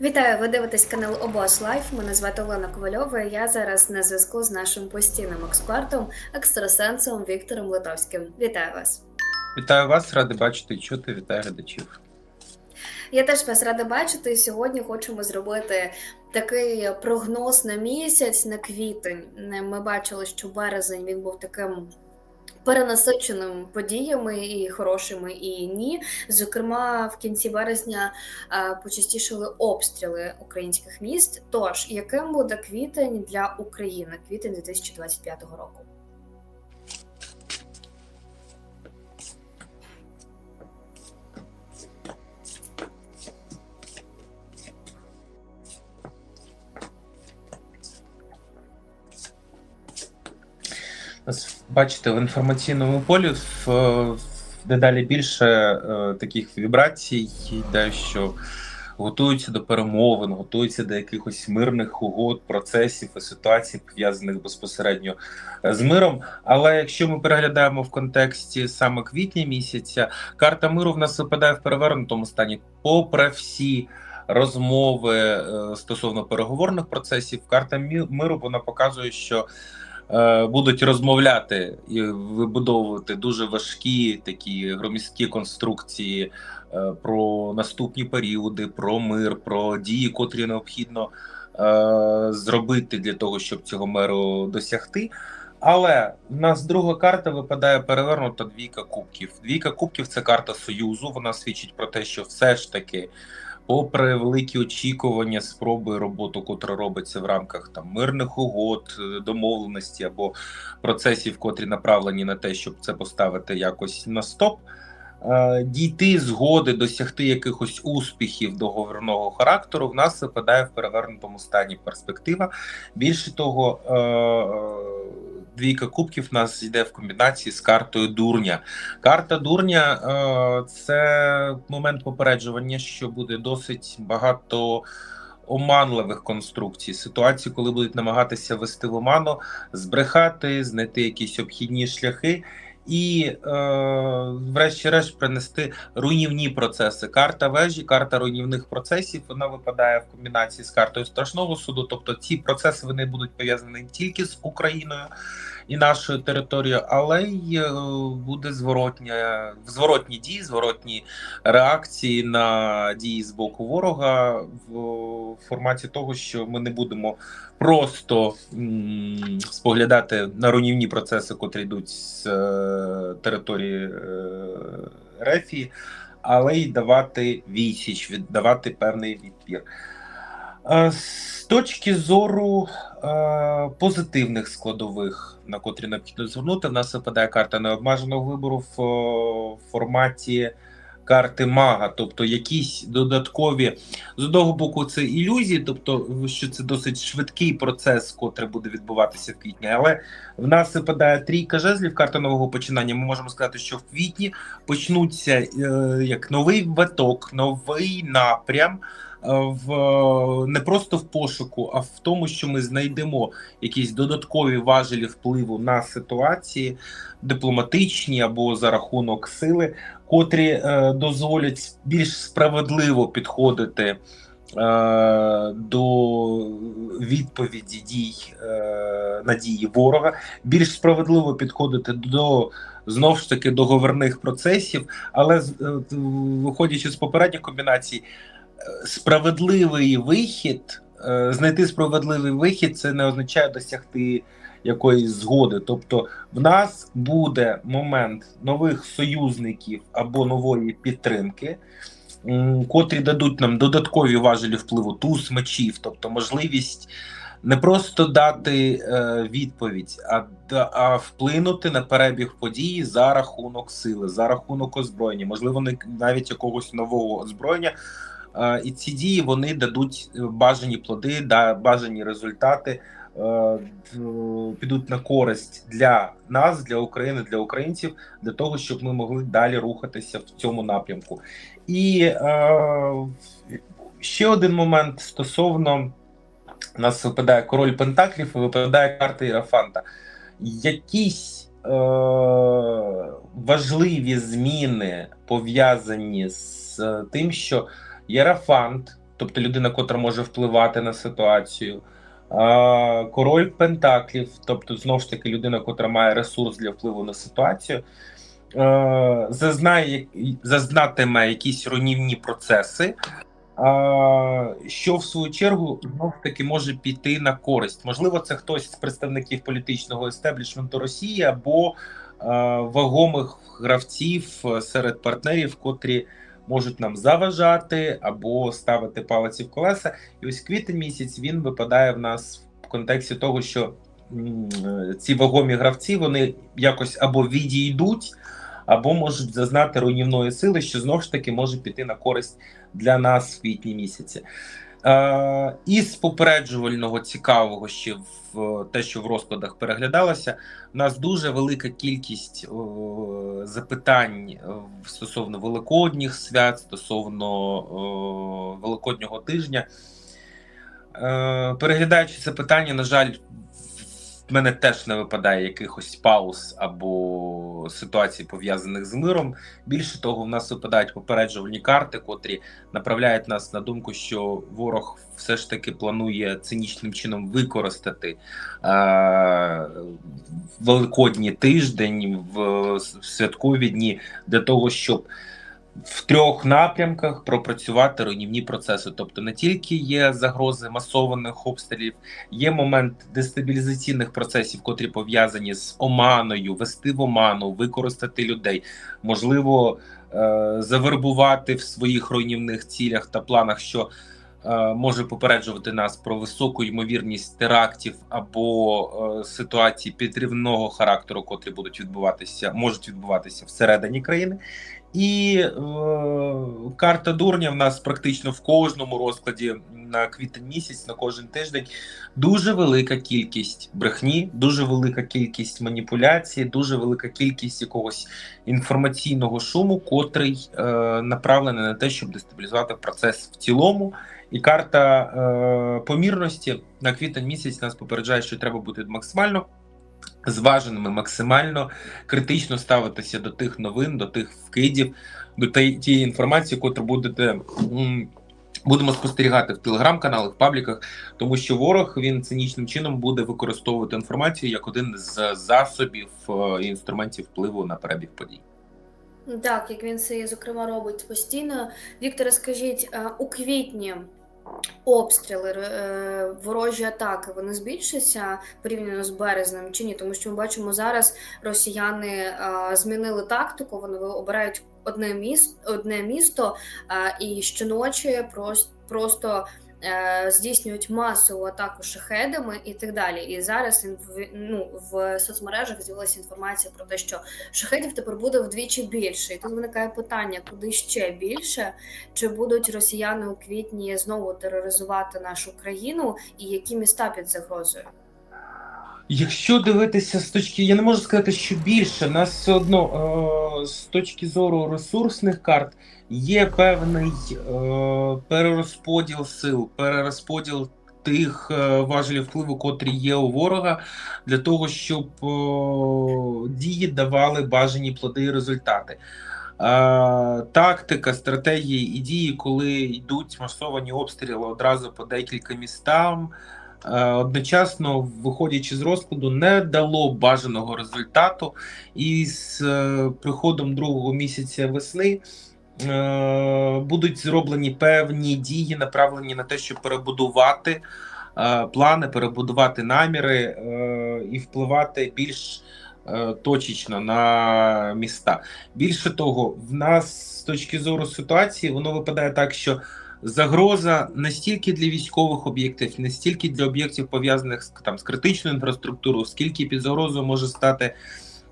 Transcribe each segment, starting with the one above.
Вітаю, ви дивитесь канал Обос Лайф. Мене звати Олена Ковальова. і Я зараз на зв'язку з нашим постійним експертом, екстрасенсом Віктором Литовським. Вітаю вас. Вітаю вас, радий бачити і чути. Вітаю глядачів. Я теж вас рада бачити. Сьогодні хочемо зробити такий прогноз на місяць, на квітень. Ми бачили, що березень він був таким. Перенасиченим подіями і хорошими, і ні. Зокрема, в кінці березня е, почастішили обстріли українських міст. Тож, яким буде квітень для України? Квітень 2025 року? Ось, Бачите, в інформаційному полі в, в дедалі більше е, таких вібрацій йде, що готуються до перемовин, готуються до якихось мирних угод, процесів і ситуацій, пов'язаних безпосередньо е, з миром. Але якщо ми переглядаємо в контексті саме квітня місяця, карта миру в нас випадає в перевернутому стані, попри всі. Розмови е, стосовно переговорних процесів, карта миру вона показує, що будуть розмовляти і вибудовувати дуже важкі такі громісткі конструкції е, про наступні періоди, про мир, про дії, котрі необхідно е, зробити для того, щоб цього миру досягти. Але в нас друга карта випадає перевернута двійка кубків. Двійка кубків це карта союзу. Вона свідчить про те, що все ж таки попри великі очікування, спроби роботу, котра робиться в рамках там мирних угод, е, домовленості або процесів, котрі направлені на те, щоб це поставити якось на стоп. е, Дійти згоди, досягти якихось успіхів договірного характеру, в нас випадає в перевернутому стані перспектива. Більше того, е, двійка кубків в нас йде в комбінації з картою дурня. Карта дурня е, це момент попереджування, що буде досить багато оманливих конструкцій, ситуації, коли будуть намагатися вести в оману, збрехати, знайти якісь обхідні шляхи. І, е, врешті-решт, принести руйнівні процеси. Карта вежі, карта руйнівних процесів. Вона випадає в комбінації з картою страшного суду. Тобто, ці процеси вони будуть пов'язані не тільки з Україною і нашою територією, але й е, буде зворотня зворотні дії, зворотні реакції на дії з боку ворога в форматі того, що ми не будемо просто м, споглядати на руйнівні процеси, котрі йдуть з е, території е, Рефії, але й давати відсіч, віддавати певний відпір. Е, З точки зору е, позитивних складових, на котрі необхідно звернути, в нас випадає карта необмеженого вибору в е, форматі карти мага, тобто якісь додаткові з одного боку, це ілюзії, тобто що це досить швидкий процес, котрий буде відбуватися в квітні. Але в нас випадає трійка жезлів, карта нового починання. Ми можемо сказати, що в квітні почнуться е, як новий виток, новий напрям. е, В не просто в пошуку, а в тому, що ми знайдемо якісь додаткові важелі впливу на ситуації, дипломатичні або за рахунок сили, котрі е, дозволять більш справедливо підходити е, до відповіді дій е, на дії ворога, більш справедливо підходити до знов ж таки договірних процесів, але виходячи з попередніх комбінацій, справедливий вихід, знайти справедливий вихід, це не означає досягти якоїсь згоди. Тобто, в нас буде момент нових союзників або нової підтримки, котрі дадуть нам додаткові важелі впливу, туз мечів, тобто можливість. Не просто дати е, відповідь, а, а вплинути на перебіг події за рахунок сили, за рахунок озброєння, можливо, навіть якогось нового озброєння. Е, і ці дії вони дадуть е, бажані плоди, да, бажані результати, підуть на користь для нас, для України, для українців, для того, щоб ми могли далі рухатися в цьому напрямку. І е, ще один момент стосовно у нас випадає король Пентаклів і випадає карта Ірафанта. Якісь е, важливі зміни пов'язані з е, тим, що Єрафант, тобто людина, котра може впливати на ситуацію. Король Пентаклів, тобто знову ж таки людина, котра має ресурс для впливу на ситуацію, е, зазнає, зазнатиме якісь руйнівні процеси, що в свою чергу знов таки може піти на користь. Можливо, це хтось з представників політичного естеблішменту Росії або е, вагомих гравців е, серед партнерів, котрі можуть нам заважати або ставити палиці в колеса. І ось квітень місяць він випадає в нас в контексті того, що е, ці вагомі гравці вони якось або відійдуть, або можуть зазнати руйнівної сили, що знову ж таки може піти на користь для нас в квітні місяці. Е, із попереджувального цікавого ще в те, що в розкладах переглядалося, у нас дуже велика кількість е, запитань е, стосовно великодніх свят, стосовно е, Великоднього тижня. Е, переглядаючи це питання, на жаль, в мене теж не випадає якихось пауз або ситуацій пов'язаних з миром. Більше того, в нас випадають попереджувальні карти, котрі направляють нас на думку, що ворог все ж таки планує цинічним чином використати е- великодні тиждень в святкові дні для того, щоб в трьох напрямках пропрацювати руйнівні процеси. Тобто не тільки є загрози масованих обстрілів, є момент дестабілізаційних процесів, котрі пов'язані з оманою, вести в оману, використати людей, можливо, е- завербувати в своїх руйнівних цілях та планах, що е, може попереджувати нас про високу ймовірність терактів або е, ситуацій підривного характеру, котрі будуть відбуватися, можуть відбуватися всередині країни. І е, карта дурня в нас практично в кожному розкладі на квітень місяць, на кожен тиждень дуже велика кількість брехні, дуже велика кількість маніпуляцій, дуже велика кількість якогось інформаційного шуму, котрий е, направлений на те, щоб дестабілізувати процес в цілому. І карта е, помірності на квітень місяць нас попереджає, що треба бути максимально зваженими, максимально критично ставитися до тих новин, до тих вкидів, до тієї інформації, яку будете. Будемо спостерігати в телеграм-каналах, в пабліках, тому що ворог він цинічним чином буде використовувати інформацію як один з засобів і інструментів впливу на перебіг подій. Так, як він це зокрема робить постійно. Вікторе, скажіть, у квітні обстріли, е, ворожі атаки вони збільшаться порівняно з березнем чи ні? Тому що ми бачимо зараз росіяни е, змінили тактику, вони обирають одне місто, одне місто і щоночі просто Е, здійснюють масову атаку шахедами і так далі. І зараз ну, в соцмережах з'явилася інформація про те, що шахедів тепер буде вдвічі більше. І тут виникає питання, куди ще більше, чи будуть росіяни у квітні знову тероризувати нашу країну, і які міста під загрозою? Якщо дивитися з точки, я не можу сказати, що більше нас все одно е, з точки зору ресурсних карт є певний е, перерозподіл сил, перерозподіл тих е, важелів впливу, котрі є у ворога, для того, щоб дії давали бажані плоди і результати. Тактика, стратегії і дії, коли йдуть масовані обстріли одразу по декілька містам. Е, одночасно, виходячи з розкладу, не дало бажаного результату, і з е, приходом другого місяця весни е, будуть зроблені певні дії, направлені на те, щоб перебудувати плани, перебудувати наміри і впливати більш. Точечно на міста більше того, в нас з точки зору ситуації воно випадає так, що загроза не стільки для військових об'єктів, не стільки для об'єктів пов'язаних там з критичною інфраструктурою, скільки під загрозою може стати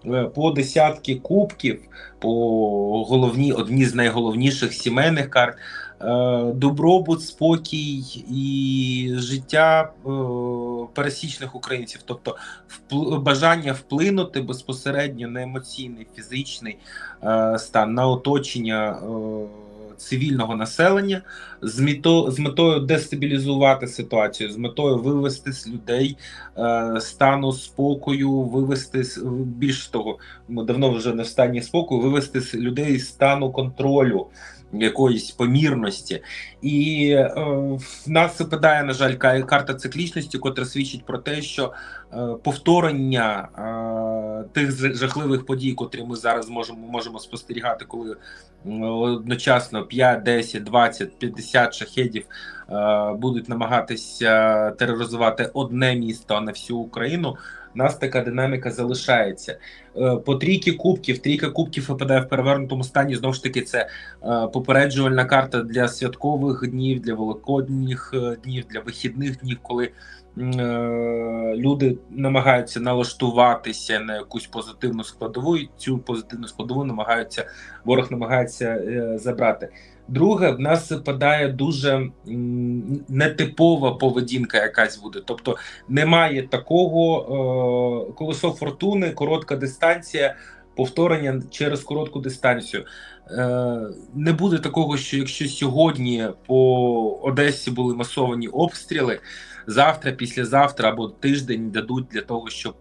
е, по десятки кубків, по головні одні з найголовніших сімейних карт. Е, добробут, спокій і життя е, пересічних українців, тобто бажання вплинути безпосередньо на емоційний, фізичний стан, на оточення цивільного населення з метою, з метою дестабілізувати ситуацію, з метою вивести з людей е, стану спокою, вивести більш того, ми давно вже не в стані спокою, вивести з людей з стану контролю якоїсь помірності. І е, в нас випадає, на жаль, карта циклічності, котра свідчить про те, що е, повторення е, тих жахливих подій, котрі ми зараз можемо, можемо спостерігати, коли одночасно 5, 10, 20, 50 шахедів е, будуть намагатися тероризувати одне місто, а не всю Україну. У нас така динаміка залишається. Е, По трійки кубків, трійка кубків випадає в перевернутому стані. Знову ж таки, це е, попереджувальна карта для святкових днів, для великодніх днів, для вихідних днів, коли люди намагаються налаштуватися на якусь позитивну складову, і цю позитивну складову намагаються ворог намагається е, забрати. Друге, в нас випадає дуже нетипова поведінка, якась буде. Тобто немає такого е, колесо фортуни, коротка дистанція, повторення через коротку дистанцію. Е, не буде такого, що якщо сьогодні по Одесі були масовані обстріли, завтра, післязавтра або тиждень дадуть для того, щоб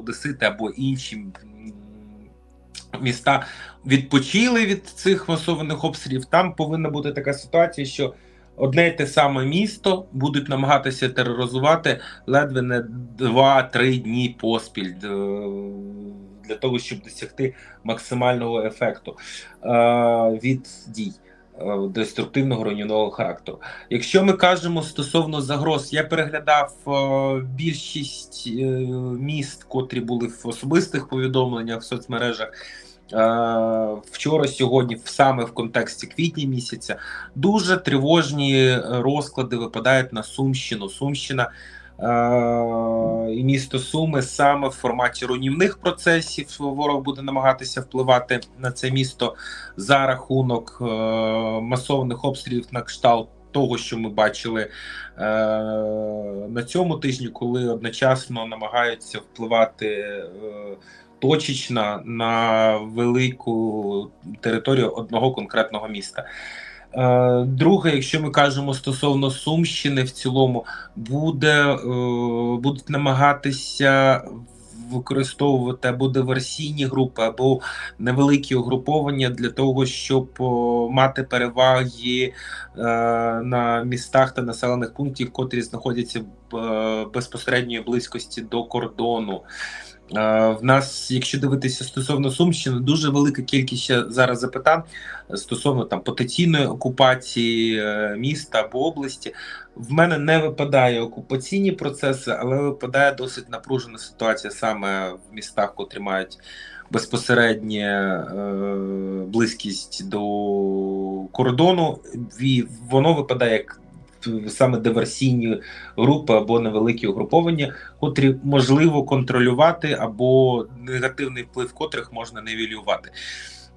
Одесити або інші міста відпочили від цих масованих обстрілів. Там повинна бути така ситуація, що одне й те саме місто будуть намагатися тероризувати ледве не 2-3 дні поспіль е, для того, щоб досягти максимального ефекту е, від дій. Е, Деструктивного руйнівного характеру. Якщо ми кажемо стосовно загроз, я переглядав е, більшість е, міст, котрі були в особистих повідомленнях в соцмережах. Вчора, сьогодні, саме в контексті квітня місяця, дуже тривожні розклади випадають на Сумщину. Сумщина і місто Суми саме в форматі руйнівних процесів ворог буде намагатися впливати на це місто за рахунок е, масованих обстрілів на кшталт того, що ми бачили е, на цьому тижні, коли одночасно намагаються впливати. Е, точечно на велику територію одного конкретного міста. Е, Друге, якщо ми кажемо стосовно Сумщини, в цілому буде е, будуть намагатися використовувати або диверсійні групи, або невеликі угруповання для того, щоб мати переваги е, на містах та населених пунктів, котрі знаходяться в безпосередньої близькості до кордону. Е, В нас, якщо дивитися стосовно Сумщини, дуже велика кількість зараз запитань стосовно там потенційної окупації е, міста або області. В мене не випадає окупаційні процеси, але випадає досить напружена ситуація саме в містах, котрі мають безпосереднє е, близькість до кордону. І воно випадає як саме диверсійні групи або невеликі угруповання, котрі можливо контролювати, або негативний вплив котрих можна нівелювати.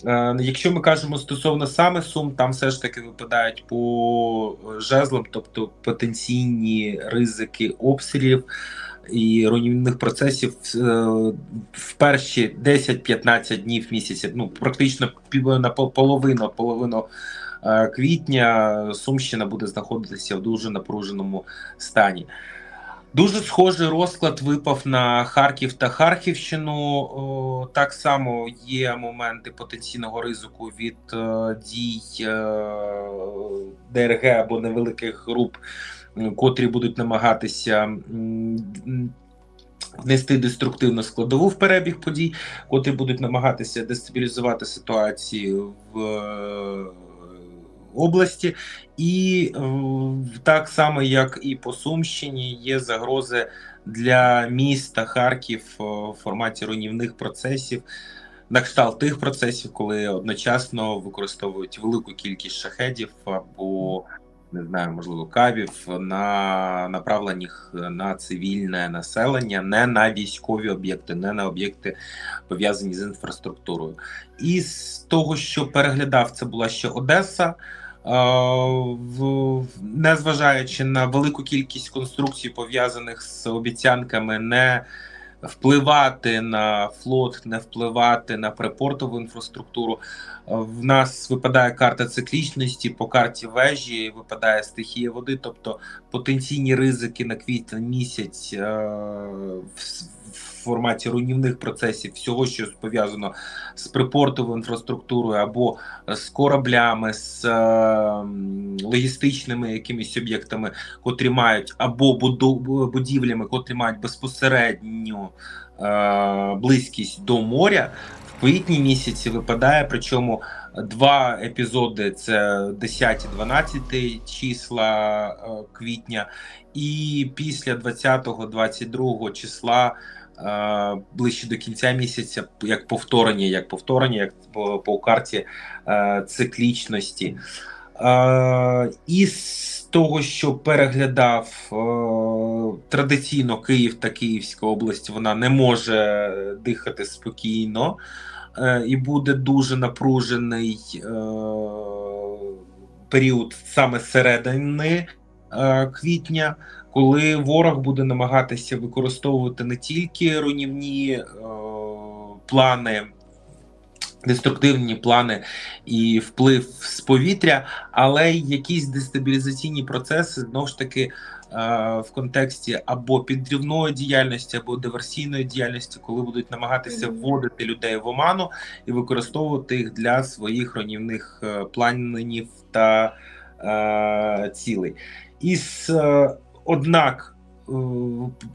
Е, Якщо ми кажемо стосовно саме сум, там все ж таки випадають по жезлам, тобто потенційні ризики обстрілів і руйнівних процесів е, в перші 10-15 днів місяця, ну практично на половину, половину квітня Сумщина буде знаходитися в дуже напруженому стані. Дуже схожий розклад випав на Харків та Харківщину. Так само є моменти потенційного ризику від е, дій е, ДРГ або невеликих груп, котрі будуть намагатися внести деструктивну складову в перебіг подій, котрі будуть намагатися дестабілізувати ситуацію в е, області. І е, так само, як і по Сумщині, є загрози для міста Харків е, в форматі руйнівних процесів. На кшталт тих процесів, коли одночасно використовують велику кількість шахедів або не знаю, можливо, кавів на направлених на цивільне населення, не на військові об'єкти, не на об'єкти пов'язані з інфраструктурою. І з того, що переглядав, це була ще Одеса. Незважаючи на велику кількість конструкцій, пов'язаних з обіцянками, не впливати на флот, не впливати на припортову інфраструктуру. В нас випадає карта циклічності, по карті вежі випадає стихія води, тобто потенційні ризики на квітень місяць е, в, в форматі руйнівних процесів, всього, що пов'язано з припортовою інфраструктурою або з кораблями, з е, логістичними якимись об'єктами, котрі мають або будівлями, котрі мають безпосередню е, близькість до моря. В квітні місяці випадає, причому два епізоди: це 10-12 числа е, квітня, і після 20-22 числа. Е, Ближче до кінця місяця, як повторення, як повторення, як по, по карті е, циклічності. Е, із того, що переглядав традиційно Київ та Київська область, вона не може дихати спокійно і буде дуже напружений період саме середини квітня, коли ворог буде намагатися використовувати не тільки руйнівні е, плани. Деструктивні плани і вплив з повітря, але й якісь дестабілізаційні процеси знову ж таки е, в контексті або підривної діяльності, або диверсійної діяльності, коли будуть намагатися вводити людей в оману і використовувати їх для своїх руйнівних е, планів та е, цілей. Із е, однак. е,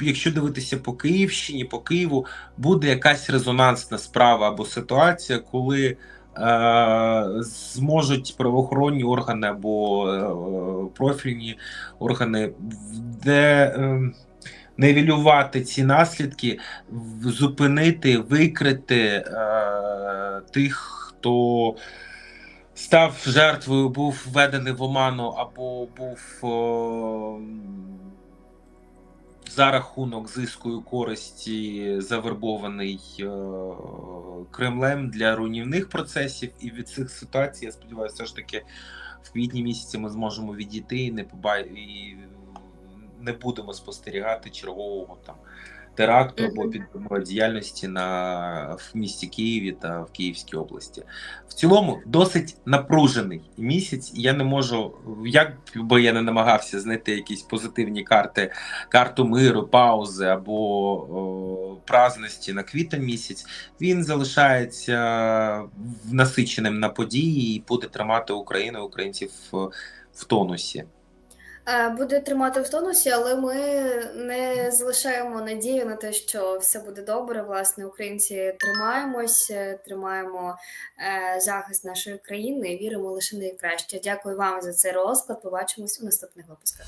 Якщо дивитися по Київщині, по Києву буде якась резонансна справа або ситуація, коли е, зможуть правоохоронні органи або профільні органи де нивелювати ці наслідки, зупинити, викрити тих, хто став жертвою, був введений в оману або був. е, за рахунок зиску користі завербований е, Кремлем для руйнівних процесів, і від цих ситуацій, я сподіваюся, все ж таки в квітні місяці ми зможемо відійти і не поба... і не будемо спостерігати чергового там теракту або Мгм. діяльності на в місті Києві та в Київській області. В цілому досить напружений місяць. Я не можу, як би я не намагався знайти якісь позитивні карти, карту миру, паузи або о, праздності на квітень місяць. Він залишається насиченим на події і буде тримати Україну, українців в тонусі. Е, Буде тримати в тонусі, але ми не залишаємо надію на те, що все буде добре. Власне, українці тримаємось, е, тримаємо е, захист нашої країни віримо лише найкраще. Дякую вам за цей розклад. Побачимось у наступних випусках.